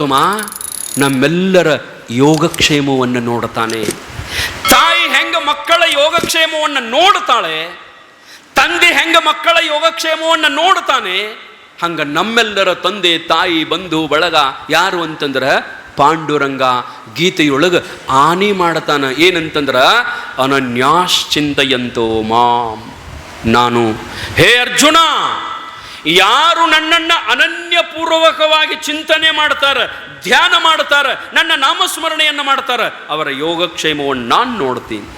ಪರಮಾತ್ಮ ನಮ್ಮೆಲ್ಲರ ಯೋಗಕ್ಷೇಮವನ್ನು ನೋಡುತ್ತಾನೆ. ತಾಯಿ ಹೆಂಗ ಮಕ್ಕಳ ಯೋಗಕ್ಷೇಮವನ್ನು ನೋಡ್ತಾಳೆ ತಂದೆ ಹೆಂಗ ಮಕ್ಕಳ ಯೋಗಕ್ಷೇಮವನ್ನು ನೋಡ್ತಾನೆ ಹಂಗ ನಮ್ಮೆಲ್ಲರ ತಂದೆ ತಾಯಿ ಬಂಧು ಬಳಗ ಯಾರು ಅಂತಂದ್ರ ಪಾಂಡುರಂಗ ಗೀತೆಯೊಳಗ ಆನಿ ಮಾಡತಾನ. ಏನಂತಂದ್ರ, ಅನನ್ಯಾಶ್ಚಿಂತೆಯಂತೋ ಮಾಂ. ನಾನು, ಹೇ ಅರ್ಜುನ ಯಾರು ನನ್ನನ್ನು ಅನನ್ಯಪೂರ್ವಕವಾಗಿ ಚಿಂತನೆ ಮಾಡ್ತಾರೆ, ಧ್ಯಾನ ಮಾಡ್ತಾರೆ, ನನ್ನ ನಾಮಸ್ಮರಣೆಯನ್ನು ಮಾಡ್ತಾರೆ, ಅವರ ಯೋಗಕ್ಷೇಮವನ್ನು ನಾನು ನೋಡ್ತೀನಿ.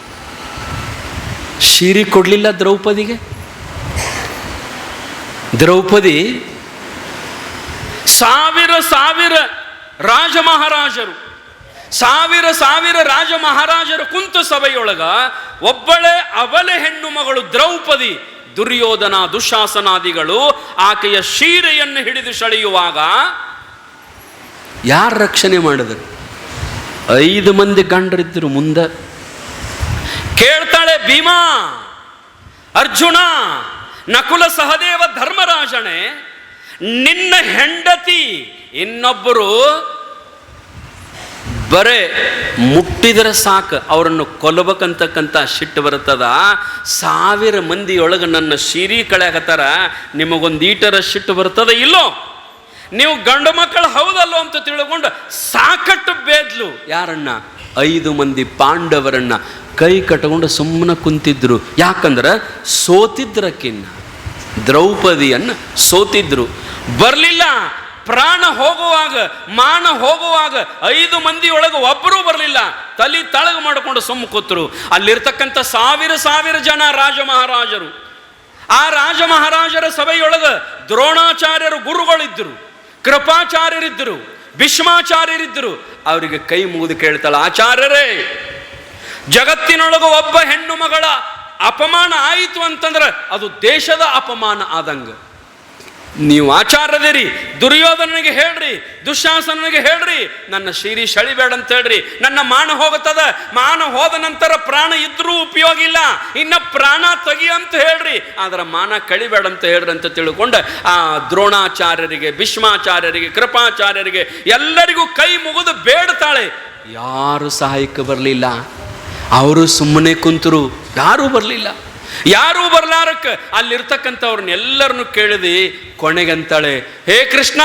ಸೀರಿ ಕೊಡಲಿಲ್ಲ ದ್ರೌಪದಿಗೆ? ದ್ರೌಪದಿ ಸಾವಿರ ಸಾವಿರ ರಾಜ ಮಹಾರಾಜರು ಸಾವಿರ ಸಾವಿರ ರಾಜ ಮಹಾರಾಜರು ಕುಂತ ಸಭೆಯೊಳಗ ಒಬ್ಬಳೆ ಅವಲೆ ಹೆಣ್ಣು ಮಗಳು ದ್ರೌಪದಿ ದುರ್ಯೋಧನ ದುಶಾಸನಾದಿಗಳು ಆಕೆಯ ಶೀರೆಯನ್ನು ಹಿಡಿದು ಸೆಳೆಯುವಾಗ ಯಾರು ರಕ್ಷಣೆ ಮಾಡಿದರು? ಐದು ಮಂದಿ ಗಂಡರಿದ್ದರು ಮುಂದೆ. ಕೇಳ್ತಾಳೆ, ಭೀಮಾ, ಅರ್ಜುನ, ನಕುಲ ಸಹದೇವ ಧರ್ಮರಾಜನೇ, ನಿನ್ನ ಹೆಂಡತಿ ಇನ್ನೊಬ್ಬರು ಬರೇ ಮುಟ್ಟಿದರೆ ಸಾಕು, ಅವರನ್ನು ಕೊಲ್ಲಬೇಕಂತಕ್ಕಂಥ ಶಿಟ್ಟು ಬರ್ತದ ಸಾವಿರ ಮಂದಿಯೊಳಗೆ ನನ್ನ ಸೀರೆ ಕಳೆಯಕತ್ತಾರ, ನಿಮಗೊಂದು ಈಟರ ಶಿಟ್ಟು ಬರ್ತದ ಇಲ್ಲೋ? ನೀವು ಗಂಡು ಮಕ್ಕಳು ಹೌದಲ್ಲೋ ಅಂತ ತಿಳ್ಕೊಂಡು ಸಾಕಟ್ಟು ಬೇದ್ಲು. ಯಾರನ್ನ? ಐದು ಮಂದಿ ಪಾಂಡವರನ್ನ ಕೈ ಕಟ್ಕೊಂಡು ಸುಮ್ಮನೆ ಕುಂತಿದ್ರು. ಯಾಕಂದ್ರೆ ಸೋತಿದ್ರಕ್ಕಿನ್ನ ದ್ರೌಪದಿಯನ್ನು ಸೋತಿದ್ರು. ಬರಲಿಲ್ಲ. ಪ್ರಾಣ ಹೋಗುವಾಗ, ಮಾನ ಹೋಗುವಾಗ ಐದು ಮಂದಿಯೊಳಗೆ ಒಬ್ಬರೂ ಬರಲಿಲ್ಲ. ತಲೆ ತಳಗ ಮಾಡಿಕೊಂಡು ಸುಮ್ಮ ಕೂತರು. ಅಲ್ಲಿರ್ತಕ್ಕಂಥ ಸಾವಿರ ಸಾವಿರ ಜನ ರಾಜ ಮಹಾರಾಜರು ಆ ರಾಜ ಮಹಾರಾಜರ ಸಭೆಯೊಳಗೆ ದ್ರೋಣಾಚಾರ್ಯರು ಗುರುಗಳಿದ್ದರು. ಕೃಪಾಚಾರ್ಯರಿದ್ದರು. ಭೀಷ್ಮಾಚಾರ್ಯರಿದ್ದರು. ಅವರಿಗೆ ಕೈ ಮುಗಿದು ಕೇಳ್ತಾಳೆ, ಆಚಾರ್ಯರೇ, ಜಗತ್ತಿನೊಳಗೆ ಒಬ್ಬ ಹೆಣ್ಣು ಮಗಳ ಅಪಮಾನ ಆಯಿತು ಅಂತಂದ್ರೆ ಅದು ದೇಶದ ಅಪಮಾನ ಆದಂಗ. ನೀವು ಆಚಾರ್ಯದಿರಿ ದುರ್ಯೋಧನನಿಗೆ ಹೇಳ್ರಿ ದುಶಾಸನಿಗೆ ಹೇಳ್ರಿ, ನನ್ನ ಶಿರಿ ಸಳಿಬೇಡ ಅಂತ ಹೇಳ್ರಿ. ನನ್ನ ಮಾನ ಹೋಗುತ್ತದ? ಮಾನ ಹೋದ ನಂತರ ಪ್ರಾಣ ಇದ್ರೂ ಉಪಯೋಗ ಇಲ್ಲ. ಇನ್ನ ಪ್ರಾಣ ತೆಗಿ ಅಂತ ಹೇಳ್ರಿ. ಆದ್ರೆ ಮಾನ ಕಳಿಬೇಡ ಅಂತ ಹೇಳ್ರಿ ಅಂತ ತಿಳ್ಕೊಂಡು ಆ ದ್ರೋಣಾಚಾರ್ಯರಿಗೆ, ಭೀಷ್ಮಾಚಾರ್ಯರಿಗೆ, ಕೃಪಾಚಾರ್ಯರಿಗೆ ಎಲ್ಲರಿಗೂ ಕೈ ಮುಗಿದು ಬೇಡ್ತಾಳೆ. ಯಾರು ಸಹಾಯಕ್ಕೆ ಬರಲಿಲ್ಲ? ಅವರು ಸುಮ್ಮನೆ ಕುಂತರು, ಯಾರೂ ಬರಲಿಲ್ಲ. ಯಾರೂ ಬರ್ಲಾರಕ್ಕ. ಅಲ್ಲಿರ್ತಕ್ಕಂಥವ್ರನ್ನೆಲ್ಲರನ್ನು ಕೇಳಿದಿ, ಕೊನೆಗಂತಾಳೆ, ಹೇ ಕೃಷ್ಣ,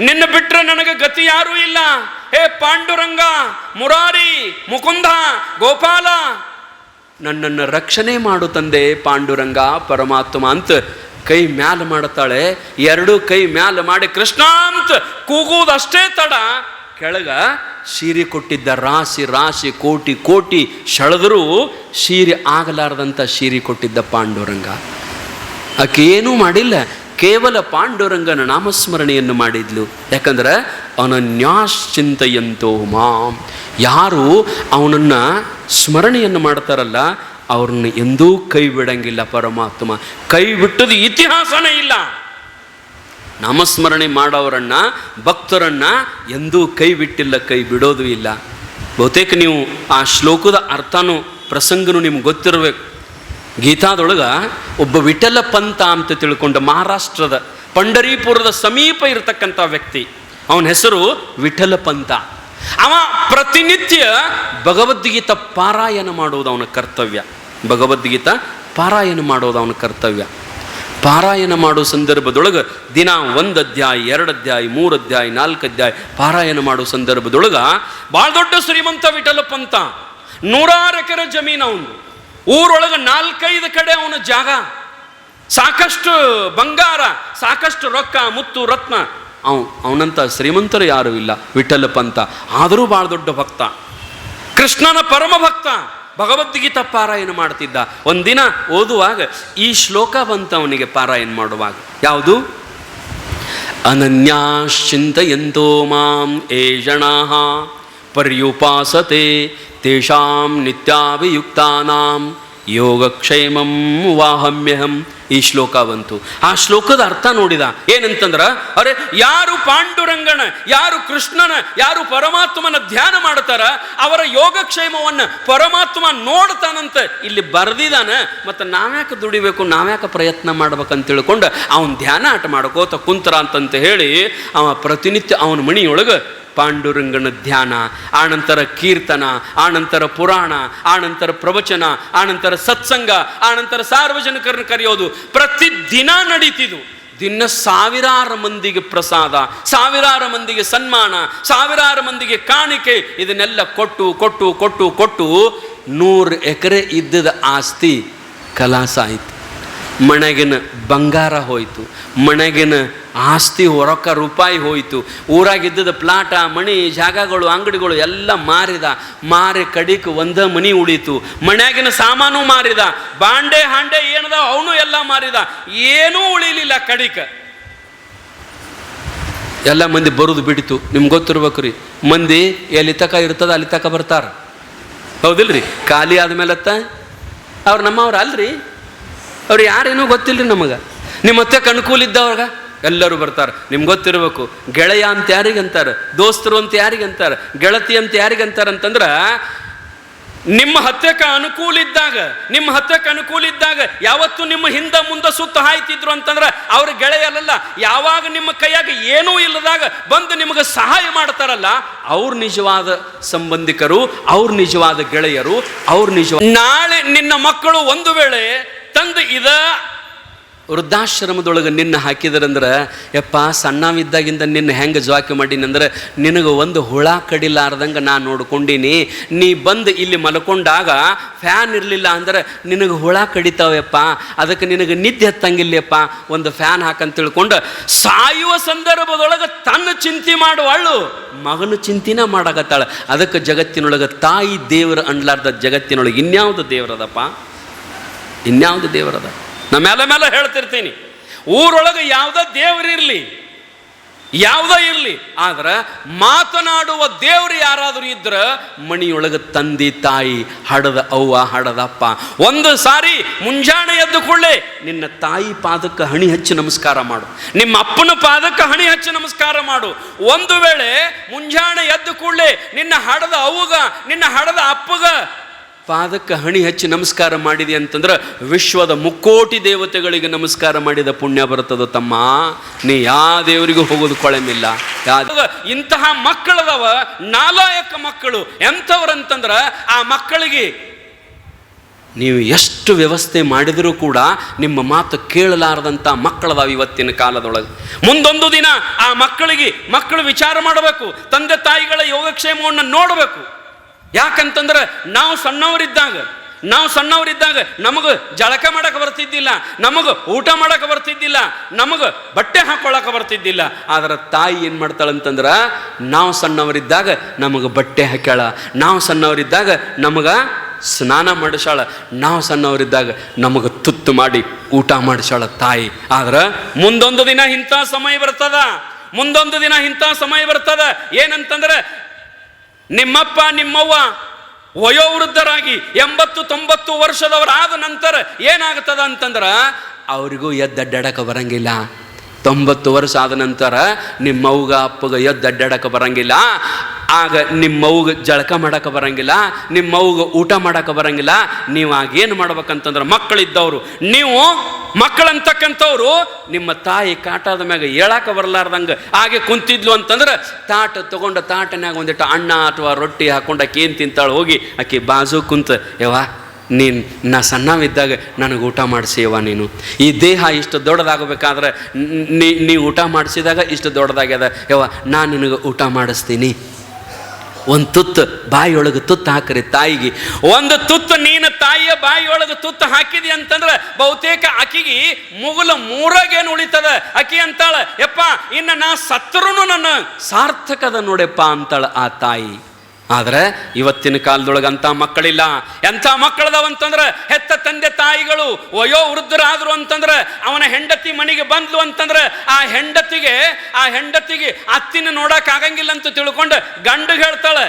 ನಿನ್ನ ಬಿಟ್ರೆ ನನಗೆ ಗತಿ ಯಾರೂ ಇಲ್ಲ. ಹೇ ಪಾಂಡುರಂಗ, ಮುರಾರಿ, ಮುಕುಂದ, ಗೋಪಾಲ, ನನ್ನನ್ನು ರಕ್ಷಣೆ ಮಾಡು ತಂದೆ ಪಾಂಡುರಂಗ, ಪರಮಾತ್ಮ ಅಂತ ಕೈ ಮ್ಯಾಲ ಮಾಡುತ್ತಾಳೆ ಎರಡು ಕೈ ಮ್ಯಾಲ ಮಾಡಿ ಕೃಷ್ಣ ಅಂತ ಕೂಗುವುದಷ್ಟೇ ತಡ. ಕೆಳಗ ಸೀರೆ ಕೊಟ್ಟಿದ್ದ ರಾಶಿ ರಾಶಿ, ಕೋಟಿ ಕೋಟಿ ಸೆಳೆದರೂ ಸೀರೆ ಆಗಲಾರದಂಥ ಸೀರೆ ಕೊಟ್ಟಿದ್ದ ಪಾಂಡುರಂಗ. ಆಕೆ ಏನೂ ಮಾಡಿಲ್ಲ, ಕೇವಲ ಪಾಂಡುರಂಗನ ನಾಮಸ್ಮರಣೆಯನ್ನು ಮಾಡಿದ್ಲು. ಯಾಕಂದ್ರೆ ಅನನ್ಯಾಶ್ಚಿಂತೆಯಂತೋ ಮಾಂ. ಯಾರು ಅವನನ್ನು ಸ್ಮರಣೆಯನ್ನು ಮಾಡ್ತಾರಲ್ಲ, ಅವ್ರನ್ನ ಎಂದೂ ಕೈ ಬಿಡಂಗಿಲ್ಲ ಪರಮಾತ್ಮ. ಕೈ ಬಿಟ್ಟದು ಇತಿಹಾಸನೇ ಇಲ್ಲ. ನಾಮಸ್ಮರಣೆ ಮಾಡೋರನ್ನ, ಭಕ್ತರನ್ನ ಎಂದೂ ಕೈ ಬಿಟ್ಟಿಲ್ಲ, ಕೈ ಬಿಡೋದು ಇಲ್ಲ. ಬಹುತೇಕ ನೀವು ಆ ಶ್ಲೋಕದ ಅರ್ಥನೂ ಪ್ರಸಂಗನೂ ನಿಮ್ಗೆ ಗೊತ್ತಿರಬೇಕು. ಗೀತಾದೊಳಗೆ ಒಬ್ಬ ವಿಠಲ ಪಂತ ಅಂತ ತಿಳ್ಕೊಂಡ ಮಹಾರಾಷ್ಟ್ರದ ಪಂಡರೀಪುರದ ಸಮೀಪ ಇರತಕ್ಕಂಥ ವ್ಯಕ್ತಿ. ಅವನ ಹೆಸರು ವಿಠಲ ಪಂತ ಅವ ಪ್ರತಿನಿತ್ಯ ಭಗವದ್ಗೀತಾ ಪಾರಾಯಣ ಮಾಡುವುದು ಅವನ ಕರ್ತವ್ಯ. ಭಗವದ್ಗೀತಾ ಪಾರಾಯಣ ಮಾಡೋದು ಅವನ ಕರ್ತವ್ಯ. ಪಾರಾಯಣ ಮಾಡೋ ಸಂದರ್ಭದೊಳಗೆ ದಿನ ಒಂದು ಅಧ್ಯಾಯ, ಎರಡು ಅಧ್ಯಾಯ, ಮೂರು ಅಧ್ಯಾಯ, ನಾಲ್ಕು ಅಧ್ಯಾಯ ಪಾರಾಯಣ ಮಾಡೋ ಸಂದರ್ಭದೊಳಗೆ ಭಾಳ ದೊಡ್ಡ ಶ್ರೀಮಂತ ವಿಠಲಪ್ಪ ಪಂತ ನೂರಾರು ಎಕರೆ ಜಮೀನು ಅವನು. ಊರೊಳಗೆ ನಾಲ್ಕೈದು ಕಡೆ ಅವನ ಜಾಗ. ಸಾಕಷ್ಟು ಬಂಗಾರ, ಸಾಕಷ್ಟು ರೊಕ್ಕ, ಮುತ್ತು, ರತ್ನ. ಅವ್, ಅವನಂತ ಶ್ರೀಮಂತರು ಯಾರೂ ಇಲ್ಲ ವಿಠಲಪ್ಪ ಪಂತ ಆದರೂ ಭಾಳ ದೊಡ್ಡ ಭಕ್ತ. ಕೃಷ್ಣನ ಪರಮ ಭಕ್ತ. ಭಗವದ್ಗೀತಾ ಪಾರಾಯಣ ಮಾಡ್ತಿದ್ದ. ಒಂದಿನ ಓದುವಾಗ ಈ ಶ್ಲೋಕ ಬಂತ ಅವನಿಗೆ ಪಾರಾಯಣ ಮಾಡುವಾಗ. ಯಾವುದು? ಅನನ್ಯಾಶ್ಚಿಂತೆಯಂತೋ ಮಾಂ ಏ ಜನಾ ಪರ್ಯುಪಾಸತೆ, ತೇಷಾಂ ನಿತ್ಯಾಭಿಯುಕ್ತಾನಾಂ ಯೋಗಕ್ಷೇಮಂ ವಾಹಮ್ಯಹಂ ಈ ಶ್ಲೋಕ ಬಂತು. ಆ ಶ್ಲೋಕದ ಅರ್ಥ ನೋಡಿದ. ಏನಂತಂದ್ರ, ಅರೆ, ಯಾರು ಪಾಂಡುರಂಗನ, ಯಾರು ಕೃಷ್ಣನ, ಯಾರು ಪರಮಾತ್ಮನ ಧ್ಯಾನ ಮಾಡ್ತಾರ, ಅವರ ಯೋಗಕ್ಷೇಮವನ್ನು ಪರಮಾತ್ಮ ನೋಡ್ತಾನಂತ ಇಲ್ಲಿ ಬರೆದಿದ್ದಾನೆ ಮತ್ತು ನಾವ್ಯಾಕೆ ದುಡಿಬೇಕು, ನಾವ್ಯಾಕೆ ಪ್ರಯತ್ನ ಮಾಡ್ಬೇಕಂತ ತಿಳ್ಕೊಂಡು, ಅವನ ಧ್ಯಾನ ಆಟ ಮಾಡ್ಕೋತ ಕುಂತರ ಅಂತಂತ ಹೇಳಿ, ಅವ ಪ್ರತಿನಿತ್ಯ ಅವನ ಮಣಿಯೊಳಗೆ ಪಾಂಡುರಂಗನ ಧ್ಯಾನ, ಆನಂತರ ಕೀರ್ತನ, ಆನಂತರ ಪುರಾಣ, ಆನಂತರ ಪ್ರವಚನ, ಆನಂತರ ಸತ್ಸಂಗ, ಆನಂತರ ಸಾರ್ವಜನಿಕರನ್ನು ಕರೆಯೋದು, ಪ್ರತಿದಿನ ನಡೀತಿದು. ದಿನ ಸಾವಿರಾರು ಮಂದಿಗೆ ಪ್ರಸಾದ, ಸಾವಿರಾರು ಮಂದಿಗೆ ಸನ್ಮಾನ, ಸಾವಿರಾರು ಮಂದಿಗೆ ಕಾಣಿಕೆ, ಇದನ್ನೆಲ್ಲ ಕೊಟ್ಟು ಕೊಟ್ಟು ಕೊಟ್ಟು ಕೊಟ್ಟು ನೂರು ಎಕರೆ ಇದ್ದದ ಆಸ್ತಿ ಕಲಾಸ ಮನೆಗಿನ ಬಂಗಾರ ಹೋಯಿತು, ಮಣಗಿನ ಆಸ್ತಿ ಹೊರಕ ರೂಪಾಯಿ ಹೋಯಿತು, ಊರಾಗಿದ್ದದ ಪ್ಲಾಟ, ಮಣಿ, ಜಾಗಗಳು, ಅಂಗಡಿಗಳು ಎಲ್ಲ ಮಾರಿದ, ಮಾರಿ ಕಡಿಕ ಒಂದ ಮನಿ ಉಳಿತು, ಮನ್ಯಾಗಿನ ಸಾಮಾನು ಮಾರಿದ, ಬಾಂಡೆ, ಹಾಂಡೆ ಏನದ ಅವನು ಎಲ್ಲ ಮಾರಿದ, ಏನೂ ಉಳಿಲಿಲ್ಲ ಕಡಿಕ. ಎಲ್ಲ ಮಂದಿ ಬರುದು ಬಿಡಿತು, ನಿಮ್ಗೆ ಗೊತ್ತಿರ್ಬೇಕು ರೀ ಮಂದಿ ಎಲ್ಲಿ ತಕ ಇರ್ತದ ಅಲ್ಲಿ ತಕ ಬರ್ತಾರ. ಹೌದಿಲ್ರಿ, ಖಾಲಿ ಆದಮೇಲತ್ತ, ಅವ್ರು ನಮ್ಮವ್ರು ಅಲ್ರಿ. ಅವ್ರು ಯಾರೇನೂ ಗೊತ್ತಿಲ್ರಿ ನಮಗೆ. ನಿಮ್ಮ ಮತ್ತೆ ಅನುಕೂಲ ಇದ್ದವ್ರಿಗೆ ಎಲ್ಲರೂ ಬರ್ತಾರೆ. ನಿಮ್ಗೆ ಗೊತ್ತಿರಬೇಕು. ಗೆಳೆಯ ಅಂತ ಯಾರಿಗಂತಾರೆ? ದೋಸ್ತರು ಅಂತ ಯಾರಿಗಂತಾರೆ? ಗೆಳತಿ ಅಂತ ಯಾರಿಗಂತಾರೆ ಅಂತಂದ್ರೆ, ನಿಮ್ಮ ಹತ್ತಕ್ಕೆ ಅನುಕೂಲ ಇದ್ದಾಗ, ನಿಮ್ಮ ಹತ್ತಕ್ಕೆ ಅನುಕೂಲ ಇದ್ದಾಗ ಯಾವತ್ತು ನಿಮ್ಮ ಹಿಂದೆ ಮುಂದೆ ಸುತ್ತ ಹಾಯ್ತಿದ್ರು ಅಂತಂದ್ರೆ ಅವ್ರ ಗೆಳೆಯರಲ್ಲ, ಯಾವಾಗ ನಿಮ್ಮ ಕೈಯಾಗ ಏನೂ ಇಲ್ಲದಾಗ ಬಂದು ನಿಮಗೆ ಸಹಾಯ ಮಾಡ್ತಾರಲ್ಲ, ಅವ್ರ ನಿಜವಾದ ಸಂಬಂಧಿಕರು, ಅವ್ರ ನಿಜವಾದ ಗೆಳೆಯರು, ಅವ್ರ ನಿಜವಾದ ನಾಳೆ ನಿನ್ನ ಮಕ್ಕಳು ಒಂದು ವೇಳೆ ತಂದು ಇದ ವೃದ್ಧಾಶ್ರಮದೊಳಗೆ ನಿನ್ನ ಹಾಕಿದ್ರಂದ್ರೆ, ಯಪ್ಪ, ಸಣ್ಣವಿದ್ದಾಗಿಂದ ನಿನ್ನ ಹೆಂಗೆ ಜ್ವಾಕಿ ಮಾಡೀನಂದ್ರೆ, ನಿನಗೆ ಒಂದು ಹುಳ ಕಡಿಲಾರ್ದಂಗೆ ನಾನು ನೋಡ್ಕೊಂಡೀನಿ. ನೀ ಬಂದು ಇಲ್ಲಿ ಮಲ್ಕೊಂಡಾಗ ಫ್ಯಾನ್ ಇರಲಿಲ್ಲ ಅಂದ್ರೆ ನಿನಗೆ ಹುಳ ಕಡಿತಾವಪ್ಪ ಅದಕ್ಕೆ ನಿನಗೆ ನಿದ್ದೆ ಹತ್ತಂಗಿಲ್ಲಪ್ಪ ಒಂದು ಫ್ಯಾನ್ ಹಾಕಂತ ತಿಳ್ಕೊಂಡು ಸಾಯುವ ಸಂದರ್ಭದೊಳಗೆ ತನ್ನ ಚಿಂತೆ ಮಾಡುವಳು ಮಗನ ಚಿಂತಿನ ಮಾಡಾಕತ್ತಾಳೆ. ಅದಕ್ಕೆ ಜಗತ್ತಿನೊಳಗೆ ತಾಯಿ ದೇವರ ಅನ್ಲಾರ್ದ ಜಗತ್ತಿನೊಳಗೆ ಇನ್ಯಾವುದು ದೇವರದಪ್ಪ? ಇನ್ಯಾವುದು ದೇವರದ ನಾ ಮೇಲೆ ಮೇಲೆ ಹೇಳ್ತಿರ್ತೀನಿ. ಊರೊಳಗೆ ಯಾವುದೋ ದೇವರಿರಲಿ ಯಾವುದೋ ಇರಲಿ, ಆದ್ರೆ ಮಾತನಾಡುವ ದೇವರು ಯಾರಾದರೂ ಇದ್ರೆ ಮಣಿಯೊಳಗೆ ತಂದಿ ತಾಯಿ ಹಡದ ಅವ್ವ ಹಡದಪ್ಪ ಒಂದು ಸಾರಿ ಮುಂಜಾನೆ ಎದ್ದು ಕೂಡಲೇ ನಿನ್ನ ತಾಯಿ ಪಾದಕ್ಕೆ ಹಣಿ ಹಚ್ಚಿ ನಮಸ್ಕಾರ ಮಾಡು. ನಿಮ್ಮ ಅಪ್ಪನ ಪಾದಕ್ಕೆ ಹಣಿ ಹಚ್ಚಿ ನಮಸ್ಕಾರ ಮಾಡು. ಒಂದು ವೇಳೆ ಮುಂಜಾನೆ ಎದ್ದು ಕೂಡಲೇ ನಿನ್ನ ಹಡದ ಅವ್ವಗ, ನಿನ್ನ ಹಡದ ಅಪ್ಪಗ ಪಾದಕ್ಕೆ ಹಣಿ ಹಚ್ಚಿ ನಮಸ್ಕಾರ ಮಾಡಿದೆ ಅಂತಂದ್ರೆ ವಿಶ್ವದ ಮುಕ್ಕೋಟಿ ದೇವತೆಗಳಿಗೆ ನಮಸ್ಕಾರ ಮಾಡಿದ ಪುಣ್ಯ ಬರ್ತದ ತಮ್ಮ. ನೀ ಯಾವ ದೇವರಿಗೂ ಹೋಗೋದು ಕೊಳೆಮಿಲ್ಲ. ಯಾ- ಇಂತಹ ಮಕ್ಕಳದವ, ನಾಲಾಯಕ ಮಕ್ಕಳು ಎಂಥವ್ರಂತಂದ್ರೆ ಆ ಮಕ್ಕಳಿಗೆ ನೀವು ಎಷ್ಟು ವ್ಯವಸ್ಥೆ ಮಾಡಿದರೂ ಕೂಡ ನಿಮ್ಮ ಮಾತು ಕೇಳಲಾರದಂಥ ಮಕ್ಕಳದಾವ ಇವತ್ತಿನ ಕಾಲದೊಳಗೆ. ಮುಂದೊಂದು ದಿನ ಆ ಮಕ್ಕಳಿಗೆ ಮಕ್ಕಳು ವಿಚಾರ ಮಾಡಬೇಕು, ತಂದೆ ತಾಯಿಗಳ ಯೋಗಕ್ಷೇಮವನ್ನು ನೋಡಬೇಕು. ಯಾಕಂತಂದ್ರೆ ನಾವು ಸಣ್ಣವರಿದ್ದಾಗ ನಾವು ಸಣ್ಣವರಿದ್ದಾಗ ನಮಗೆ ಜಳಕ ಮಾಡಕ್ಕೆ ಬರ್ತಿದ್ದಿಲ್ಲ, ನಮಗೆ ಊಟ ಮಾಡಕ್ಕೆ ಬರ್ತಿದ್ದಿಲ್ಲ, ನಮಗೆ ಬಟ್ಟೆ ಹಾಕೊಳ್ಳಕ್ಕೆ ಬರ್ತಿದ್ದಿಲ್ಲ. ಆದ್ರೆ ತಾಯಿ ಏನು ಮಾಡ್ತಾಳಂತಂದ್ರೆ, ನಾವು ಸಣ್ಣವರಿದ್ದಾಗ ನಮಗೆ ಬಟ್ಟೆ ಹಾಕ್ಯಾಳ, ನಾವು ಸಣ್ಣವರಿದ್ದಾಗ ನಮಗೆ ಸ್ನಾನ ಮಾಡಿಸಾಳ ನಾವು ಸಣ್ಣವರಿದ್ದಾಗ ನಮಗೆ ತುತ್ತು ಮಾಡಿ ಊಟ ಮಾಡಿಸಾಳ ತಾಯಿ. ಆದ್ರೆ ಮುಂದೊಂದು ದಿನ ಇಂಥ ಸಮಯ ಬರ್ತದ, ಮುಂದೊಂದು ದಿನ ಇಂಥ ಸಮಯ ಬರ್ತದ, ಏನಂತಂದ್ರೆ ನಿಮ್ಮಪ್ಪ, ನಿಮ್ಮವ್ವ ವಯೋವೃದ್ಧರಾಗಿ ಎಂಬತ್ತು ತೊಂಬತ್ತು ವರ್ಷದವರಾದ ನಂತರ ಏನಾಗ್ತದ ಅಂತಂದ್ರೆ ಅವರಿಗೂ ಎದ್ದಡ್ಡಡಕ ಬರಂಗಿಲ್ಲ. ತೊಂಬತ್ತು ವರ್ಷ ಆದ ನಂತರ ನಿಮ್ಮವ್ಗ ಅಪ್ಪಗ ಎದ್ದು ಅಡ್ಡಾಡಕ ಬರಂಗಿಲ್ಲ. ಆಗ ನಿಮ್ಮವ್ಗೆ ಜಳಕ ಮಾಡಕ ಬರಂಗಿಲ್ಲ ನಿಮ್ಮವ್ಗೆ ಊಟ ಮಾಡಕ ಬರಂಗಿಲ್ಲ ನೀವು ಆಗ ಏನು ಮಾಡ್ಬೇಕಂತಂದ್ರೆ ಮಕ್ಕಳಿದ್ದವರು. ನೀವು ಮಕ್ಕಳಂತಕ್ಕಂಥವ್ರು ನಿಮ್ಮ ತಾಯಿ ಕಾಟಾದ ಮ್ಯಾಗ ಹೇಳಕ್ಕೆ ಬರಲಾರ್ದಂಗೆ ಹಾಗೆ ಕುಂತಿದ್ಲು ಅಂತಂದ್ರೆ ತಾಟ ತಗೊಂಡ ತಾಟನ್ಯಾಗ ಒಂದಿಟ್ಟು ಅಣ್ಣ ಅಥವಾ ರೊಟ್ಟಿ ಹಾಕೊಂಡು ಆಕೆ ಏನು ತಿಂತಾಳೆ ಹೋಗಿ, ಆಕೆ ಬಾಜು ಕುಂತ ಯವಾ ನೀನು, ನಾ ಸಣ್ಣವಿದ್ದಾಗ ನನಗೆ ಊಟ ಮಾಡಿಸಿಯವ ನೀನು. ಈ ದೇಹ ಇಷ್ಟು ದೊಡ್ಡದಾಗಬೇಕಾದ್ರೆ ನೀ ನೀ ಊಟ ಮಾಡಿಸಿದಾಗ ಇಷ್ಟು ದೊಡ್ಡದಾಗ್ಯದ. ಯವ್ವ ನಾನು ನಿನಗೆ ಊಟ ಮಾಡಿಸ್ತೀನಿ. ಒಂದು ತುತ್ತು ಬಾಯಿಯೊಳಗೆ ತುತ್ತು ಹಾಕ್ರಿ ತಾಯಿಗೆ. ಒಂದು ತುತ್ತು ನೀನು ತಾಯಿಯ ಬಾಯಿಯೊಳಗೆ ತುತ್ತು ಹಾಕಿದಿ ಅಂತಂದ್ರೆ ಬಹುತೇಕ ಆಕಿಗೆ ಮುಗುಲ ಮೂರಾಗೇನು ಉಳಿತದ. ಅಕ್ಕಿ ಅಂತಾಳ, ಯಪ್ಪ, ಇನ್ನು ನಾ ಸತ್ತರೂ ನನ್ನ ಸಾರ್ಥಕದ ನೋಡೆಪ್ಪ ಅಂತಾಳ ಆ ತಾಯಿ. ಆದರೆ ಇವತ್ತಿನ ಕಾಲದೊಳಗೆ ಅಂಥ ಮಕ್ಕಳಿಲ್ಲ. ಎಂಥ ಮಕ್ಕಳದವಂತಂದ್ರೆ ಹೆತ್ತ ತಂದೆ ತಾಯಿಗಳು ವಯೋ ವೃದ್ಧರಾದರು ಅಂತಂದ್ರೆ ಅವನ ಹೆಂಡತಿ ಮನೆಗೆ ಬಂದ್ಲು ಅಂತಂದ್ರೆ ಆ ಹೆಂಡತಿಗೆ ಆ ಹೆಂಡತಿಗೆ ಅತ್ತಿನ ನೋಡಕ್ ಆಗಂಗಿಲ್ಲ ಅಂತ ತಿಳ್ಕೊಂಡು ಗಂಡು ಹೇಳ್ತಾಳೆ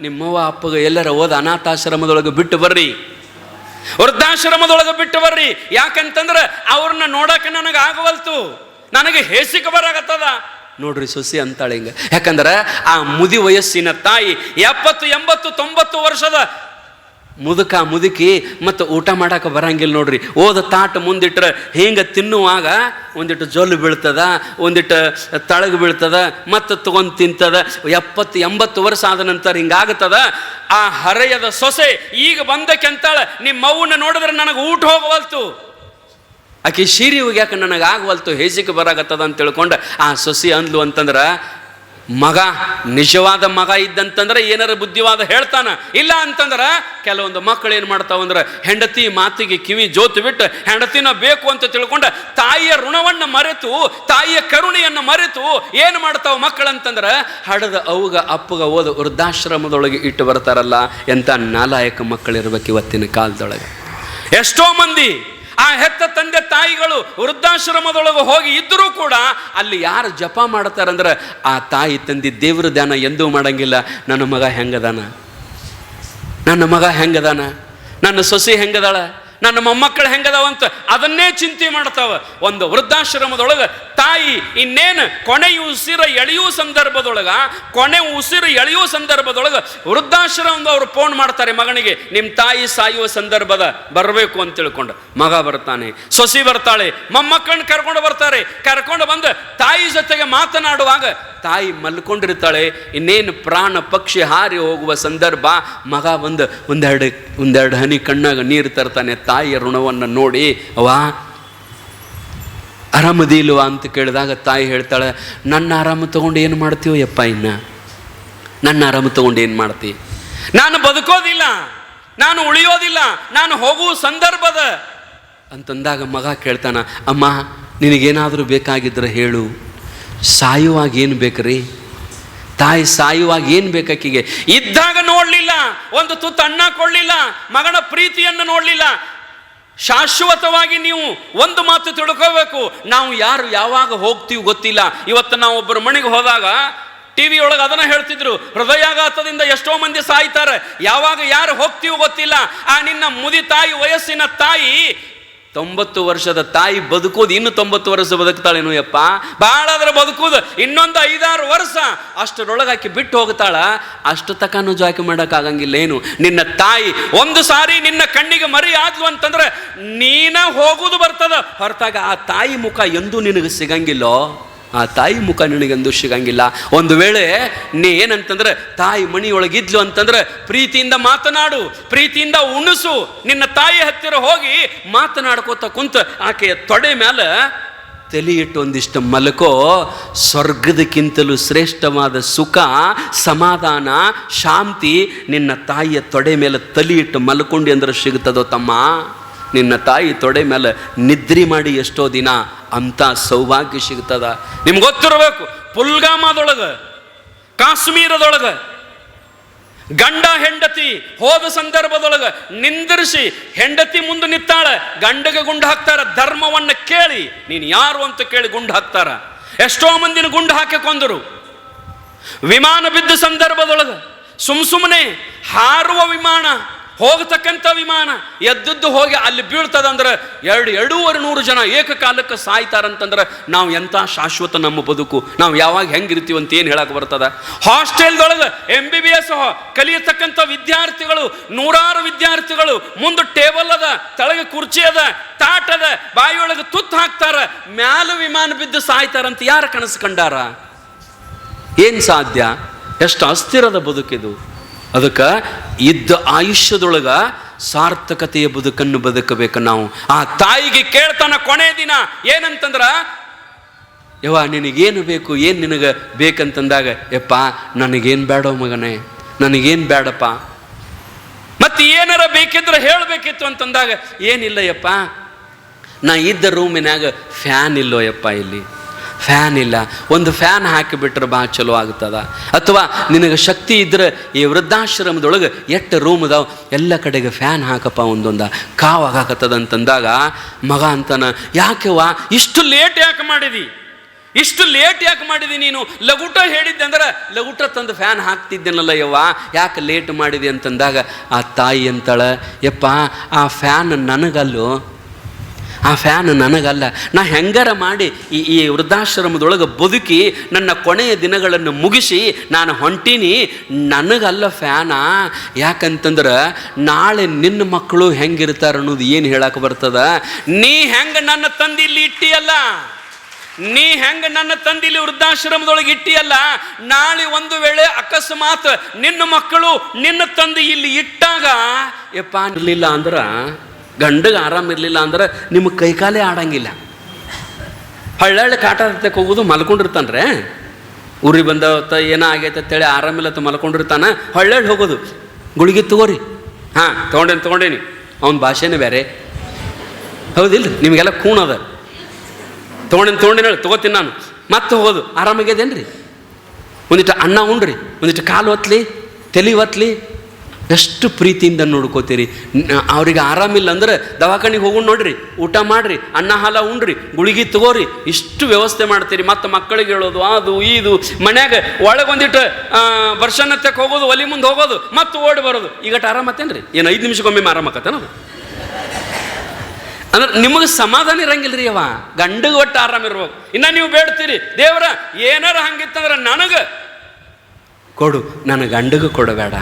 ನಿಮ್ಮವ ಅಪ್ಪಗ ಎಲ್ಲರ ಓದ ಅನಾಥಾಶ್ರಮದೊಳಗೆ ಬಿಟ್ಟು ಬರ್ರಿ. ವೃದ್ಧಾಶ್ರಮದೊಳಗೆ ಬಿಟ್ಟು ಬರ್ರಿ. ಯಾಕಂತಂದ್ರೆ ಅವ್ರನ್ನ ನೋಡಕ್ಕೆ ನನಗೆ ಆಗವಲ್ತು. ನನಗೆ ಹೇಸಿಕ ಬರಾಗತ್ತದ ನೋಡ್ರಿ ಸೊಸಿ ಅಂತಾಳೆ ಹಿಂಗೆ. ಯಾಕಂದ್ರೆ ಆ ಮುದಿ ವಯಸ್ಸಿನ ತಾಯಿ ಎಪ್ಪತ್ತು, ಎಂಬತ್ತು, ತೊಂಬತ್ತು ವರ್ಷದ ಮುದುಕ ಮುದುಕಿ ಮತ್ತು ಊಟ ಮಾಡೋಕೆ ಬರಂಗಿಲ್ಲ ನೋಡ್ರಿ. ಓದ ತಾಟ ಮುಂದಿಟ್ರೆ ಹಿಂಗೆ ತಿನ್ನುವಾಗ ಒಂದಿಟ್ಟು ಜೊಲ್ಲು ಬೀಳ್ತದ, ಒಂದಿಟ್ಟು ತಳಗ ಬೀಳ್ತದ, ಮತ್ತು ತಗೊಂಡು ತಿಂತದ. ಎಪ್ಪತ್ತು, ಎಂಬತ್ತು ವರ್ಷ ಆದ ನಂತರ ಹಿಂಗಾಗ್ತದ. ಆ ಹರೆಯದ ಸೊಸೆ ಈಗ ಬಂದಕ್ಕೆ ಅಂತಾಳೆ ನಿಮ್ಮ ಮೌನ ನೋಡಿದ್ರೆ ನನಗೆ ಊಟ ಹೋಗವಲ್ತು. ಆಕೆ ಶೀರಿ ಹೋಗ್ಯಾಕೆ ನನಗೆ ಆಗವಲ್ತು ಹೇಸಿಗೆ ಬರಾಗತ್ತದ ಅಂತ ತಿಳ್ಕೊಂಡು, ಆ ಸೊಸಿ ಅಂದ್ಲು ಅಂತಂದ್ರೆ ಮಗ ನಿಜವಾದ ಮಗ ಇದ್ದಂತಂದ್ರೆ ಏನಾರ ಬುದ್ಧಿವಾದ ಹೇಳ್ತಾನ. ಇಲ್ಲ ಅಂತಂದ್ರೆ ಕೆಲವೊಂದು ಮಕ್ಕಳು ಏನು ಮಾಡ್ತಾವಂದ್ರೆ ಹೆಂಡತಿ ಮಾತಿಗೆ ಕಿವಿ ಜೋತು ಬಿಟ್ಟು ಹೆಂಡತಿನ ಬೇಕು ಅಂತ ತಿಳ್ಕೊಂಡು ತಾಯಿಯ ಋಣವನ್ನು ಮರೆತು, ತಾಯಿಯ ಕರುಣೆಯನ್ನು ಮರೆತು ಏನು ಮಾಡ್ತಾವ ಮಕ್ಕಳಂತಂದ್ರೆ ಹಡದ ಅವುಗ ಅಪ್ಪಗ ಓದ ವೃದ್ಧಾಶ್ರಮದೊಳಗೆ ಇಟ್ಟು ಬರ್ತಾರಲ್ಲ ಎಂಥ ನಾಲಾಯಕ ಮಕ್ಕಳಿರ್ಬೇಕು ಇವತ್ತಿನ ಕಾಲದೊಳಗೆ. ಎಷ್ಟೋ ಮಂದಿ ಆ ಹೆತ್ತ ತಂದೆ ತಾಯಿಗಳು ವೃದ್ಧಾಶ್ರಮದೊಳಗೆ ಹೋಗಿ ಇದ್ದರೂ ಕೂಡ ಅಲ್ಲಿ ಯಾರು ಜಪ ಮಾಡ್ತಾರಂದ್ರೆ, ಆ ತಾಯಿ ತಂದೆ ದೇವ್ರ ಧ್ಯಾನ ಎಂದೂ ಮಾಡಂಗಿಲ್ಲ. ನನ್ನ ಮಗ ಹೆಂಗದಾನ? ನನ್ನ ಮಗ ಹೆಂಗದಾನ? ನನ್ನ ಸೊಸೆ ಹೆಂಗದಾಳ? ನನ್ನ ಮೊಮ್ಮಕ್ಕಳು ಹೆಂಗದಾವಂತ ಅದನ್ನೇ ಚಿಂತೆ ಮಾಡ್ತಾವ. ಒಂದು ವೃದ್ಧಾಶ್ರಮದೊಳಗೆ ತಾಯಿ ಇನ್ನೇನು ಕೊನೆ ಉಸಿರ ಎಳೆಯುವ ಸಂದರ್ಭದೊಳಗ, ಕೊನೆ ಉಸಿರು ಎಳೆಯುವ ಸಂದರ್ಭದೊಳಗೆ ವೃದ್ಧಾಶ್ರಮದವರು ಫೋನ್ ಮಾಡ್ತಾರೆ ಮಗನಿಗೆ ನಿಮ್ಮ ತಾಯಿ ಸಾಯುವ ಸಂದರ್ಭದ ಬರಬೇಕು ಅಂತ ತಿಳ್ಕೊಂಡು. ಮಗ ಬರ್ತಾನೆ. ಸೊಸಿ ಬರ್ತಾಳೆ. ಮೊಮ್ಮಕ್ಕಳನ್ನ ಕರ್ಕೊಂಡು ಬರ್ತಾರೆ. ಕರ್ಕೊಂಡು ಬಂದು ತಾಯಿ ಜೊತೆಗೆ ಮಾತನಾಡುವಾಗ ತಾಯಿ ಮಲ್ಕೊಂಡಿರ್ತಾಳೆ. ಇನ್ನೇನು ಪ್ರಾಣ ಪಕ್ಷಿ ಹಾರಿ ಹೋಗುವ ಸಂದರ್ಭ ಮಗ ಬಂದು ಒಂದೆರಡು ಒಂದೆರಡು ಹನಿ ಕಣ್ಣಾಗ ನೀರು ತರ್ತಾನೆ. ತಾಯಿಯ ಋಣವನ್ನು ನೋಡಿ ಅವಾ ಆರಾಮದಿ ಇಲ್ವಾ ಅಂತ ಕೇಳಿದಾಗ ತಾಯಿ ಹೇಳ್ತಾಳೆ, ನನ್ನ ಆರಾಮ ತಗೊಂಡು ಏನು ಮಾಡ್ತೀವೋ ಯಪ್ಪ ಇನ್ನ? ನನ್ನ ಆರಾಮ ತಗೊಂಡು ಏನು ಮಾಡ್ತಿ? ನಾನು ಬದುಕೋದಿಲ್ಲ, ನಾನು ಉಳಿಯೋದಿಲ್ಲ, ನಾನು ಹೋಗುವ ಸಂದರ್ಭದ ಅಂತಂದಾಗ ಮಗ ಕೇಳ್ತಾನ, ಅಮ್ಮ, ನಿನಗೇನಾದರೂ ಬೇಕಾಗಿದ್ರೆ ಹೇಳು. ಸಾಯುವಾಗ ಏನು ಬೇಕ್ರಿ? ತಾಯಿ ಸಾಯುವಾಗ ಏನು ಬೇಕಾಕಿಗೆ? ಇದ್ದಾಗ ನೋಡಲಿಲ್ಲ, ಒಂದು ತುತ್ತು ಅಣ್ಣ ಕೊಡಲಿಲ್ಲ, ಮಗನ ಪ್ರೀತಿಯನ್ನು ನೋಡಲಿಲ್ಲ ಶಾಶ್ವತವಾಗಿ ನೀವು ಒಂದು ಮಾತು ತಿಳ್ಕೋಬೇಕು. ನಾವು ಯಾರು ಯಾವಾಗ ಹೋಗ್ತೀವಿ ಗೊತ್ತಿಲ್ಲ. ಇವತ್ತು ನಾವು ಒಬ್ಬರು ಮನೆಗೆ ಹೋದಾಗ ಟಿ ವಿ ಒಳಗೆ ಅದನ್ನ ಹೇಳ್ತಿದ್ರು. ಹೃದಯಾಘಾತದಿಂದ ಎಷ್ಟೋ ಮಂದಿ ಸಾಯ್ತಾರೆ. ಯಾವಾಗ ಯಾರು ಹೋಗ್ತೀವಿ ಗೊತ್ತಿಲ್ಲ. ಆ ನಿನ್ನ ಮುದಿ ತಾಯಿ, ವಯಸ್ಸಿನ ತಾಯಿ ತೊಂಬತ್ತು ವರ್ಷದ ತಾಯಿ ಬದುಕೋದು, ಇನ್ನು ತೊಂಬತ್ತು ವರ್ಷ ಬದುಕ್ತಾಳೇನು ಯಪ್ಪ? ಭಾಳ ಆದ್ರೆ ಬದುಕೋದು, ಇನ್ನೊಂದು ಐದಾರು ವರ್ಷ ಅಷ್ಟರೊಳಗಾಕಿ ಬಿಟ್ಟು ಹೋಗ್ತಾಳ. ಅಷ್ಟು ತಕನು ಜಾಕಿ ಮಾಡೋಕ್ಕಾಗಂಗಿಲ್ಲ ಏನು ನಿನ್ನ ತಾಯಿ ಒಂದು ಸಾರಿ ನಿನ್ನ ಕಣ್ಣಿಗೆ ಮರಿ ಆದ್ಲು ಅಂತಂದ್ರೆ ನೀನ ಹೋಗುದು ಬರ್ತದ. ಹೊರತಾಗ ಆ ತಾಯಿ ಮುಖ ಎಂದೂ ನಿನಗೆ ಸಿಗಂಗಿಲ್ಲೋ? ಆ ತಾಯಿ ಮುಖ ನಿನಗೆಂದು ಸಿಗಂಗಿಲ್ಲ. ಒಂದು ವೇಳೆ ನೀ ಏನಂತಂದ್ರೆ, ತಾಯಿ ಮಣಿಯೊಳಗಿದ್ಲು ಅಂತಂದ್ರೆ ಪ್ರೀತಿಯಿಂದ ಮಾತನಾಡು, ಪ್ರೀತಿಯಿಂದ ಉಣಿಸು, ನಿನ್ನ ತಾಯಿ ಹತ್ತಿರ ಹೋಗಿ ಮಾತನಾಡ್ಕೋತ ಕುಂತ ಆಕೆಯ ತೊಡೆ ಮೇಲೆ ತಲೆ ಒಂದಿಷ್ಟು ಮಲಕೋ, ಸ್ವರ್ಗದಕ್ಕಿಂತಲೂ ಶ್ರೇಷ್ಠವಾದ ಸುಖ, ಸಮಾಧಾನ, ಶಾಂತಿ ನಿನ್ನ ತಾಯಿಯ ತೊಡೆ ಮೇಲೆ ತಲೆ ಇಟ್ಟು ಮಲ್ಕೊಂಡಿ ಅಂದ್ರೆ ಸಿಗುತ್ತದೋ ತಮ್ಮ? ನಿನ್ನ ತಾಯಿ ತೊಡೆ ಮೇಲೆ ನಿದ್ರಿ ಮಾಡಿ ಎಷ್ಟೋ ದಿನ ಅಂತ ಸೌಭಾಗ್ಯ ಸಿಗ್ತದ. ನಿಮ್ಗೆ ಗೊತ್ತಿರಬೇಕು, ಪುಲ್ಗಾಮದೊಳಗೆ, ಕಾಶ್ಮೀರದೊಳಗೆ, ಗಂಡ ಹೆಂಡತಿ ಹೋದ ಸಂದರ್ಭದೊಳಗೆ ನಿಂದಿರಿಸಿ ಹೆಂಡತಿ ಮುಂದೆ ನಿಂತಾಳೆ, ಗಂಡಗೆ ಗುಂಡು ಹಾಕ್ತಾರ, ಧರ್ಮವನ್ನು ಕೇಳಿ, ನೀನು ಯಾರು ಅಂತ ಕೇಳಿ ಗುಂಡು ಹಾಕ್ತಾರ. ಎಷ್ಟೋ ಮಂದಿನ ಗುಂಡು ಹಾಕಿ ಕೊಂದರು. ವಿಮಾನ ಬಿದ್ದ ಸಂದರ್ಭದೊಳಗೆ ಸುಮ್ ಸುಮ್ಮನೆ ಹಾರುವ ವಿಮಾನ ಹೋಗತಕ್ಕಂಥ ವಿಮಾನ ಎದ್ದದ್ದು ಹೋಗಿ ಅಲ್ಲಿ ಬೀಳ್ತದಂದ್ರೆ ಎರಡು ಎರಡೂವರೆ ನೂರು ಜನ ಏಕಕಾಲಕ್ಕೆ ಸಾಯ್ತಾರಂತಂದ್ರೆ ನಾವು ಎಂಥ ಶಾಶ್ವತ ನಮ್ಮ ಬದುಕು? ನಾವು ಯಾವಾಗ ಹೆಂಗಿರ್ತೀವಿ ಅಂತ ಏನು ಹೇಳಕ್ಕೆ ಬರ್ತದ? ಹಾಸ್ಟೆಲ್ದೊಳಗೆ ಎಂ ಬಿ ಬಿ ಎಸ್ ಕಲಿಯತಕ್ಕಂಥ ವಿದ್ಯಾರ್ಥಿಗಳು, ನೂರಾರು ವಿದ್ಯಾರ್ಥಿಗಳು, ಮುಂದೆ ಟೇಬಲ್ ಅದ, ತಳಗೆ ಕುರ್ಚಿ ಅದ, ತಾಟ್ ಅದ, ಬಾಯಿಯೊಳಗೆ ತುತ್ತು ಹಾಕ್ತಾರ, ಮ್ಯಾಲ ವಿಮಾನ ಬಿದ್ದು ಸಾಯ್ತಾರಂತ ಯಾರು ಕನಸು ಕಂಡಾರ? ಏನು ಸಾಧ್ಯ? ಎಷ್ಟು ಅಸ್ಥಿರದ ಬದುಕಿದು. ಅದಕ್ಕೆ ಇದ್ದ ಆಯುಷ್ಯದೊಳಗ ಸಾರ್ಥಕತೆಯ ಬದುಕನ್ನು ಬದುಕಬೇಕು ನಾವು. ಆ ತಾಯಿಗೆ ಕೇಳ್ತಾನ ಕೊನೆ ದಿನ ಏನಂತಂದ್ರ, ಯವ್ವ, ನಿನಗೇನು ಬೇಕು, ಏನು ನಿನಗೆ ಬೇಕಂತಂದಾಗ, ಯಪ್ಪ, ನನಗೇನು ಬೇಡೋ ಮಗನೇ, ನನಗೇನು ಬೇಡಪ್ಪ. ಮತ್ತೆ ಏನಾರ ಬೇಕಿದ್ರೆ ಹೇಳಬೇಕಿತ್ತು ಅಂತಂದಾಗ ಏನಿಲ್ಲ ಯಪ್ಪ ನಾ ಇದ್ದ ರೂಮಿನಾಗ ಫ್ಯಾನ್ ಇಲ್ಲೋ ಯಪ್ಪ ಇಲ್ಲಿ. ಫ್ಯಾನ್ ಇಲ್ಲ. ಒಂದು ಫ್ಯಾನ್ ಹಾಕಿಬಿಟ್ರೆ ಭಾಳ ಚಲೋ ಆಗ್ತದ. ಅಥವಾ ನಿನಗೆ ಶಕ್ತಿ ಇದ್ರೆ ಈ ವೃದ್ಧಾಶ್ರಮದೊಳಗೆ ಎಷ್ಟು ರೂಮ್ ಅದಾವ? ಎಲ್ಲ ಕಡೆಗೆ ಫ್ಯಾನ್ ಹಾಕಪ್ಪ ಒಂದೊಂದ. ಕಾವಾಗ ಹಾಕತ್ತದ ಅಂತಂದಾಗ, ಮಗ ಅಂತಾನ ಯಾಕೆವಾ ಇಷ್ಟು ಲೇಟ್ ಯಾಕೆ ಮಾಡಿದಿ? ಇಷ್ಟು ಲೇಟ್ ಯಾಕೆ ಮಾಡಿದಿ ನೀನು? ಲಗುಟ ಹೇಳಿದ್ದೆ ಅಂದ್ರೆ ಲಗುಟ ತಂದು ಫ್ಯಾನ್ ಹಾಕ್ತಿದ್ದೇನಲ್ಲ ಯವ್ವ, ಯಾಕೆ ಲೇಟ್ ಮಾಡಿದೆ? ಅಂತಂದಾಗ, ಆ ತಾಯಿ ಅಂತಾಳೆ, ಯಪ್ಪ, ಆ ಫ್ಯಾನ್ ನನಗಲ್ಲೋ ಆ ಫ್ಯಾನ್ ನನಗಲ್ಲ. ನಾ ಹೆಂಗಾರ ಮಾಡಿ ಈ ಈ ವೃದ್ಧಾಶ್ರಮದೊಳಗೆ ಬದುಕಿ ನನ್ನ ಕೊನೆಯ ದಿನಗಳನ್ನು ಮುಗಿಸಿ ನಾನು ಹೊಂಟೀನಿ. ನನಗಲ್ಲ ಫ್ಯಾನ ಯಾಕಂತಂದ್ರೆ ನಾಳೆ ನಿನ್ನ ಮಕ್ಕಳು ಹೆಂಗಿರ್ತಾರ ಅನ್ನೋದು ಏನು ಹೇಳಕ್ಕೆ ಬರ್ತದ? ನೀ ಹೆಂಗೆ ನನ್ನ ತಂದೆ ಇಲ್ಲಿ ಇಟ್ಟಿಯಲ್ಲ? ನೀ ಹೆಂಗ ನನ್ನ ತಂದಿಲಿ ವೃದ್ಧಾಶ್ರಮದೊಳಗೆ ಇಟ್ಟಿಯಲ್ಲ? ನಾಳೆ ಒಂದು ವೇಳೆ ಅಕಸ್ಮಾತ್ ನಿನ್ನ ಮಕ್ಕಳು ನಿನ್ನ ತಂದೆ ಇಲ್ಲಿ ಇಟ್ಟಾಗ, ಯಪ್ಪ, ಇರಲಿಲ್ಲ ಅಂದ್ರೆ ಗಂಡಗೆ ಆರಾಮಿರಲಿಲ್ಲ ಅಂದ್ರೆ ನಿಮಗೆ ಕೈಕಾಲೇ ಆಡಂಗಿಲ್ಲ. ಹಳ್ಳಳ್ಳಿ ಕಾಟ ಹತ್ತಕ್ಕೆ ಹೋಗೋದು ಮಲ್ಕೊಂಡಿರ್ತಾನ್ರೆ? ಊರಿಗೆ ಬಂದವತ್ತ ಏನೋ ಆಗೈತೆ ಅಂತೇಳಿ ಆರಾಮಿಲ್ಲ ಅಂತ ಮಲ್ಕೊಂಡಿರ್ತಾನ, ಹಳ್ಳಳ್ಳಿ ಹೋಗೋದು. ಗುಳಿಗೆ ತಗೋರಿ. ಹಾಂ, ತೊಗೊಂಡೇನಿ ತೊಗೊಂಡೇನಿ ಅವನ ಭಾಷೆನೇ ಬೇರೆ. ಹೌದಿಲ್ಲ ನಿಮಗೆಲ್ಲ ಕೂಣದ ತೊಗೊಂಡೇನಿ ತೊಗೊಂಡೇನಿ ಹೇಳಿ, ತೊಗೋತೀನಿ ನಾನು. ಮತ್ತೆ ಹೋಗೋದು. ಆರಾಮಾಗ್ಯದೇನ್ರಿ? ಒಂದಿಷ್ಟು ಅನ್ನ ಉಣ್ರಿ ಒಂದಿಷ್ಟು ಕಾಲು ಒತ್ತಲಿ ತಲೆ ಒತ್ಲಿ ಎಷ್ಟು ಪ್ರೀತಿಯಿಂದ ನೋಡ್ಕೋತೀರಿ? ಅವ್ರಿಗೆ ಆರಾಮಿಲ್ಲ ಅಂದ್ರೆ ದವಾಖಾನಿಗೆ ಹೋಗಿ ನೋಡ್ರಿ, ಊಟ ಮಾಡ್ರಿ, ಅನ್ನ ಹಾಲ ಉಣ್ರಿ ಗುಳಿಗೆ ತಗೋರಿ, ಇಷ್ಟು ವ್ಯವಸ್ಥೆ ಮಾಡ್ತೀರಿ. ಮತ್ತು ಮಕ್ಕಳಿಗೆ ಹೇಳೋದು, ಅದು, ಇದು, ಮನ್ಯಾಗ ಒಳಗೊಂದಿಟ್ಟು ವರ್ಷನತ್ತಕ್ಕೆ ಹೋಗೋದು, ಒಲಿ ಮುಂದೆ ಹೋಗೋದು, ಮತ್ತು ಓಡಿ ಬರೋದು. ಈಗಟ್ಟು ಆರಾಮತ್ತೇನ್ರಿ ಏನು ಐದು ನಿಮಿಷಕ್ಕೊಮ್ಮೆ ಆರಾಮಕ್ಕತ್ತೇನದು ಅಂದ್ರೆ ನಿಮಗೆ ಸಮಾಧಾನ ಇರಂಗಿಲ್ಲ ರೀ ಅವ ಗಂಡಗೆ ಒಟ್ಟು ಆರಾಮ ಇರ್ಬೇಕು. ಇನ್ನ ನೀವು ಬೇಡ್ತೀರಿ. ದೇವರ, ಏನಾರ ಹಂಗಿತ್ತಂದ್ರೆ ನನಗೆ ಕೊಡು. ನನ್ನ ಗಂಡಗೆ ಕೊಡಬೇಡ.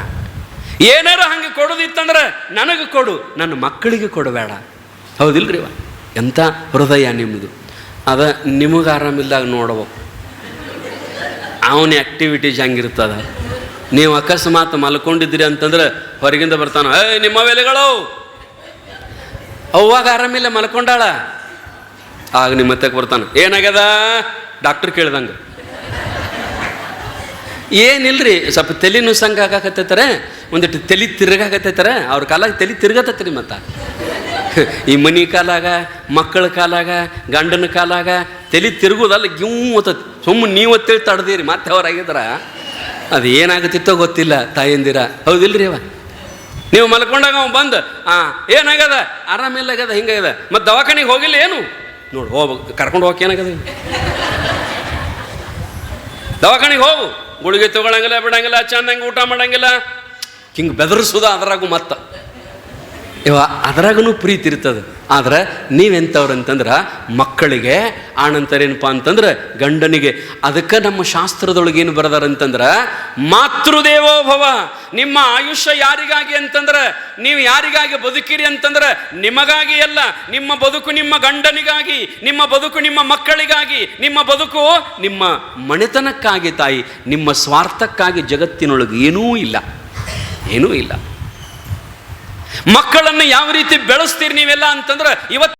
ಏನಾರ ಹಂಗೆ ಕೊಡೋದಿತ್ತಂದ್ರೆ ನನಗೆ ಕೊಡು, ನನ್ನ ಮಕ್ಕಳಿಗೆ ಕೊಡಬೇಡ ಹೌದಿಲ್ರಿ ಅವ ಎಂಥ ಹೃದಯ ನಿಮ್ಮದು ಅದ ನಿಮಗೆ ಆರಾಮಿಲ್ದಾಗ ನೋಡ್ಬೇಕು ಅವನ ಆ್ಯಕ್ಟಿವಿಟೀಸ್ ಹೆಂಗಿರ್ತದ? ನೀವು ಅಕಸ್ಮಾತ್ ಮಲ್ಕೊಂಡಿದ್ದೀರಿ ಅಂತಂದ್ರೆ ಹೊರಗಿಂದ ಬರ್ತಾನ ಏ ನಿಮ್ಮ ವೆಲೆಗಳು ಅವಾಗ ಆರಾಮಿಲ್ಲ ಮಲ್ಕೊಂಡಾಳ. ಆಗ ನಿಮ್ಮ ಹತ್ತಕ್ಕೆ ಬರ್ತಾನೆ, ಏನಾಗ್ಯದ? ಡಾಕ್ಟರ್ ಕೇಳ್ದಂಗೆ ಏನಿಲ್ರಿ? ಸ್ವಲ್ಪ ತಲೆ ನುಸಂಗ ಆಗಾಕತ್ತೈತಾರೆ ಒಂದಿಟ್ಟು ತಲೆ ತಿರ್ಗಾಕತ್ತೈತಾರೆ, ಅವ್ರ ಕಾಲಾಗ ತಲೆ ತಿರ್ಗತ್ತೈತ್ರಿ ಮತ್ತ. ಈ ಮನಿ ಕಾಲಾಗ, ಮಕ್ಕಳ ಕಾಲಾಗ, ಗಂಡನ ಕಾಲಾಗ ತಲೆ ತಿರುಗೋದಲ್ಲ ಗಿಮ್ಮತ್ತೈತಿ ಸುಮ್ಮನೆ ನೀವು ತಿಳಿ ತಡ್ದಿರಿ, ಮತ್ತೆ ಅವ್ರಾಗಿದ್ರ ಅದು ಏನಾಗುತ್ತಿತ್ತೋ ಗೊತ್ತಿಲ್ಲ ತಾಯಂದಿರ. ಹೌದಿಲ್ರಿ ಅವ ನೀವು ಮಲ್ಕೊಂಡಾಗ ಅವ ಬಂದು ಹಾಂ ಏನಾಗ್ಯದ? ಆರಾಮಿಲ್ಲ ಆಗ್ಯದ ಹಿಂಗಾಗ್ಯದ. ಮತ್ತು ದವಾಖಾನಿಗೆ ಹೋಗಿಲ್ಲ ಏನು? ನೋಡಿ ಹೋಗ್ಬೇಕು ಕರ್ಕೊಂಡು ಹೋಗಕ್ಕೆ ಏನಾಗದ ದವಾಖಾನಿಗೆ ಹೋಗು. ಗುಳಿಗೆ ತಗೊಳಂಗಿಲ್ಲ ಬಿಡಂಗಿಲ್ಲ ಚಂದಂಗೆ ಊಟ ಮಾಡಂಗಿಲ್ಲ. ಹಿಂಗೆ ಬೆದರಿಸೋದ ಅದ್ರಾಗೂ ಮತ್ತೆ. ಇವ ಅದ್ರಾಗೂ ಪ್ರೀತಿ ಇರ್ತದೆ. ಆದ್ರೆ ನೀವೆಂಥವ್ರು ಅಂತಂದ್ರೆ ಮಕ್ಕಳಿಗೆ ಆನಂತರೇನಪ್ಪ ಅಂತಂದ್ರೆ ಗಂಡನಿಗೆ. ಅದಕ್ಕೆ ನಮ್ಮ ಶಾಸ್ತ್ರದೊಳಗೆ ಏನು ಬರೆದಾರಂತಂದ್ರೆ ಮಾತೃದೇವೋ ಭವ, ನಿಮ್ಮ ಆಯುಷ್ಯ ಯಾರಿಗಾಗಿ ಅಂತಂದ್ರೆ, ನೀವು ಯಾರಿಗಾಗಿ ಬದುಕಿರಿ ಅಂತಂದ್ರೆ ನಿಮಗಾಗಿ ಅಲ್ಲ, ನಿಮ್ಮ ಬದುಕು ನಿಮ್ಮ ಗಂಡನಿಗಾಗಿ, ನಿಮ್ಮ ಬದುಕು ನಿಮ್ಮ ಮಕ್ಕಳಿಗಾಗಿ, ನಿಮ್ಮ ಬದುಕು ನಿಮ್ಮ ಮನೆತನಕ್ಕಾಗಿ ತಾಯಿ, ನಿಮ್ಮ ಸ್ವಾರ್ಥಕ್ಕಾಗಿ ಜಗತ್ತಿನೊಳಗೆ ಏನೂ ಇಲ್ಲ ಏನೂ ಇಲ್ಲ. ಮಕ್ಕಳನ್ನು ಯಾವ ರೀತಿ ಬೆಳೆಸ್ತೀರಿ ನೀವೆಲ್ಲ ಅಂತಂದ್ರೆ ಇವತ್ತು